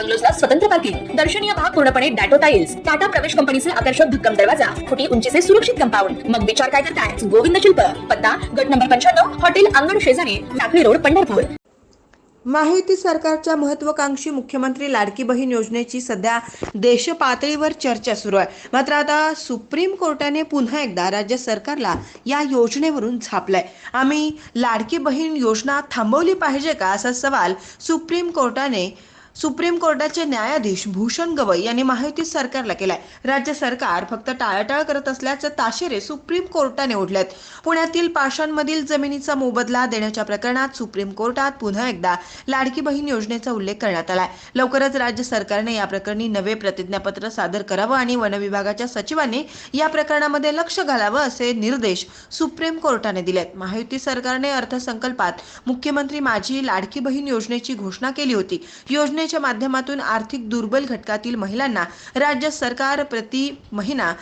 बंगलोजला स्वतंत्र पार्किंग दर्शनीय भाग पूर्णपणे डॅटो टाईल्स टाटा प्रवेश कंपनीचे आकर्षक भक्कम दरवाजा फुटी उंचीचे सुरक्षित कंपाऊंड. मग विचार काय करताय? गोविंद शिल्प पत्ता गट नंबर पंच्याण्णव हॉटेल अंगण शेजारी टाकळी रोड पंढरपूर. माहिती सरकारच्या महत्वाकांक्षी मुख्यमंत्री लाडकी बहीण योजनेची सध्या देशपातळीवर चर्चा सुरू आहे. मात्र आता सुप्रीम कोर्टाने पुन्हा एकदा राज्य सरकारला या योजनेवरून झापलंय. आम्ही लाडकी बहीण योजना थांबवली पाहिजे का असा सवाल सुप्रीम कोर्टाने सुप्रीम कोर्टाचे न्यायाधीश भूषण गवई यांनी माहिती सरकारला केलाय. राज्य सरकार फक्त टाळाटाळ करत असल्याचे ताशेरे सुप्रीम कोर्टाने ओढलेत. पुण्यातील पाषाणमधील जमिनीचा मोबदला देण्याच्या प्रकरणात सुप्रीम कोर्टात पुन्हा एकदा लाडकी बहीण योजनेचा उल्लेख करण्यात आलाय. लवकरच राज्य सरकारने या प्रकरणी नवे प्रतिज्ञापत्र सादर करावं आणि वनविभागाच्या सचिवांनी या प्रकरणामध्ये लक्ष घालावं असे निर्देश सुप्रीम कोर्टाने दिलेत. महायुती सरकारने अर्थसंकल्पात मुख्यमंत्री माझी लाडकी बहीण योजनेची घोषणा केली होती. योजनेच्या माध्यमातून आर्थिक दुर्बल घटकातील महिलांना राज्य सरकार प्रति महिना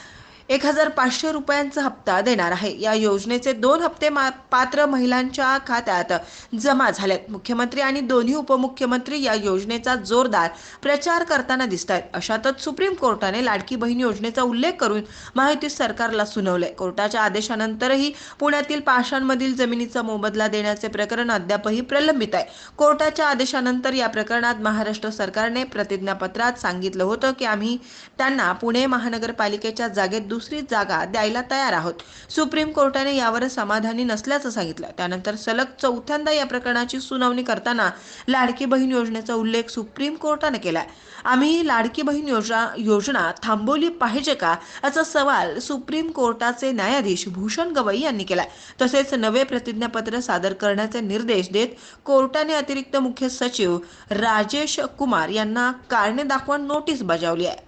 एक हजार पाचशे रुपयांचा हप्ता देणार आहे. या योजनेचे दोन हप्ते मा- पात्र महिलांच्या खात्यात जमा झालेत मुख्यमंत्री आणि दोन्ही उपमुख्यमंत्री या योजनेचा जोरदार प्रचार करताना दिसत आहेत अशातच सुप्रीम कोर्टाने लाडकी बहीण योजनेचा उल्लेख करून माहिती सरकारला सुनावलंय कोर्टाच्या आदेशानंतरही पुण्यातील पाषाणमधील जमिनीचा मोबदला देण्याचे प्रकरण अद्यापही प्रलंबित आहे. कोर्टाच्या आदेशानंतर या प्रकरणात महाराष्ट्र सरकारने प्रतिज्ञापत्रात सांगितलं होतं की आम्ही त्यांना पुणे महानगरपालिकेच्या जागेत दुसरी जागा द्यायला तयार आहोत. सुप्रीम कोर्टाने यावर समाधानी नसल्याचं सांगितलं. त्यानंतर सलग चौथ्यांदा या प्रकरणाची सुनावणी करताना लाडकी बहीण योजनेचा उल्लेख सुप्रीम कोर्टाने केलाय. आम्ही लाडकी बहीण योजना योजना थांबवली पाहिजे का? असा सवाल सुप्रीम कोर्टाचे न्यायाधीश भूषण गवई यांनी केलाय. तसेच नवे प्रतिज्ञापत्र सादर करण्याचे निर्देश देत कोर्टाने अतिरिक्त मुख्य सचिव राजेश कुमार यांना कारणे दाखवा नोटीस बजावली आहे.